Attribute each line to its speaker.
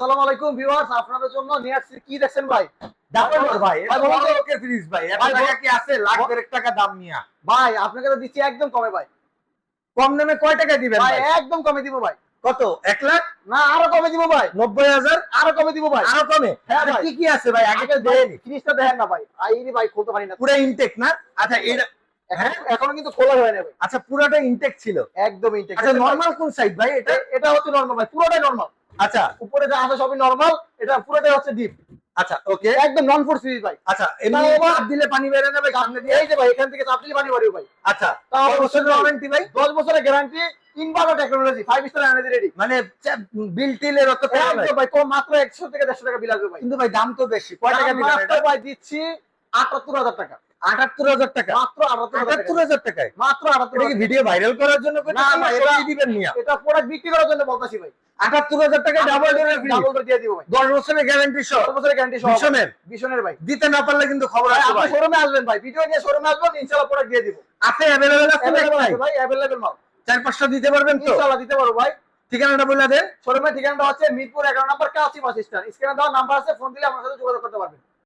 Speaker 1: আসসালামু আলাইকুম ভিউয়ার্স আপনাদের জন্য নিয়ে আসছি। কি দেখছেন ভাই?
Speaker 2: ভাই
Speaker 1: ভাই, বলুন তো।
Speaker 2: লোকের ফ্রিজ ভাই টাকা কি আছে? লাখ টাকা দাম নিয়া।
Speaker 1: ভাই আপনাকে তো দিচ্ছি একদম কমে ভাই।
Speaker 2: কম দামে কয় টাকা দিবেন
Speaker 1: ভাই একদম কমে দিব ভাই।
Speaker 2: কত? এক লাখ?
Speaker 1: না আরও কমে দিব ভাই।
Speaker 2: নব্বই হাজার?
Speaker 1: আরও কমে দিব ভাই।
Speaker 2: আরও কমে?
Speaker 1: হ্যাঁ
Speaker 2: কি কি আছে ভাই? আগে
Speaker 1: জিনিসটা দেখেন না ভাই। আইনি ভাই খুলতে পারি না।
Speaker 2: পুরো ইনটেক না? আচ্ছা এটা
Speaker 1: হ্যাঁ? এখনও কিন্তু খোলা হয় না ভাই।
Speaker 2: আচ্ছা পুরোটা ইনটেক ছিল।
Speaker 1: একদম ইনটেক
Speaker 2: আচ্ছা নরমাল কোন সাইড ভাই এটা?
Speaker 1: এটা হচ্ছে নরমাল ভাই পুরোটাই নরমাল
Speaker 2: আচ্ছা।
Speaker 1: উপরে যা আছে সবই নরমাল এটা পুরোটাই হচ্ছে ডিপ
Speaker 2: আচ্ছা ওকে
Speaker 1: একদম নন ফুড সিরিজ ভাই।
Speaker 2: আচ্ছা এমনি চাপ দিলে পানি বেরো যাবে সামনে দিয়ে
Speaker 1: এই যে ভাই এখান থেকে চাপ দিলে পানি বাড়িও ভাই।
Speaker 2: আচ্ছা
Speaker 1: তাও
Speaker 2: বছরের ওয়ারেন্টি ভাই?
Speaker 1: 10 বছরের guarantee inverter technology 5 star energy ready
Speaker 2: মানে বিল টিলের অত
Speaker 1: ভাই কম মাত্র 100 থেকে 150 টাকা বিল আসবে ভাই।
Speaker 2: কিন্তু ভাই দাম তো বেশি। কয় টাকা দিবেন
Speaker 1: ভাই দিচ্ছি 78000 টাকা
Speaker 2: আটাত্তর হাজার টাকা
Speaker 1: মাত্র 78000
Speaker 2: আটাত্তর
Speaker 1: টাকা
Speaker 2: হাজার টাকায়
Speaker 1: মাত্র
Speaker 2: এটা
Speaker 1: 78000
Speaker 2: কি ভিডিও ভাইরাল করার জন্য
Speaker 1: না, না,
Speaker 2: এটা
Speaker 1: এটা-
Speaker 2: দিবেন মিয়া
Speaker 1: এটা প্রোডাক্ট বিক্রি করার জন্য বলতাছি ভাই
Speaker 2: আটাত্তর হাজার টাকা ডাবল ডোরের ফ্রি
Speaker 1: ডাবল দিয়ে দিব ভাই
Speaker 2: দশ বছরের গ্যারান্টি সহ
Speaker 1: 10 বছরের গ্যারান্টি সহ
Speaker 2: ভীষণের
Speaker 1: বিশনের ভাই
Speaker 2: দিতে না পারলে কিন্তু খবর
Speaker 1: ভাই
Speaker 2: আছে
Speaker 1: আপনি
Speaker 2: ভাই
Speaker 1: শোরুমে আসবেন ভাই ভিডিও নিয়ে শোরুমে আসবেন ইনশাআল্লাহ প্রোডাক্ট দিয়ে দিব
Speaker 2: আছে অ্যাভেলেবেল আছে নাকি
Speaker 1: Available
Speaker 2: ভাই
Speaker 1: আছে ভাই अवेलेबल মাল
Speaker 2: চার পাঁচটা দিতে পারবেন তো
Speaker 1: ইনশাআল্লাহ দিতে পারবো ভাই
Speaker 2: ঠিকানাটা বলে দেন
Speaker 1: শোরুমের ঠিকানাটা হচ্ছে মিরপুর 11 নম্বর কাছি বাস স্ট্যান্ড স্ক্রিনে দেওয়া নাম্বার আছে ফোন দিলে আমার সাথে যোগাযোগ করতে পারবেন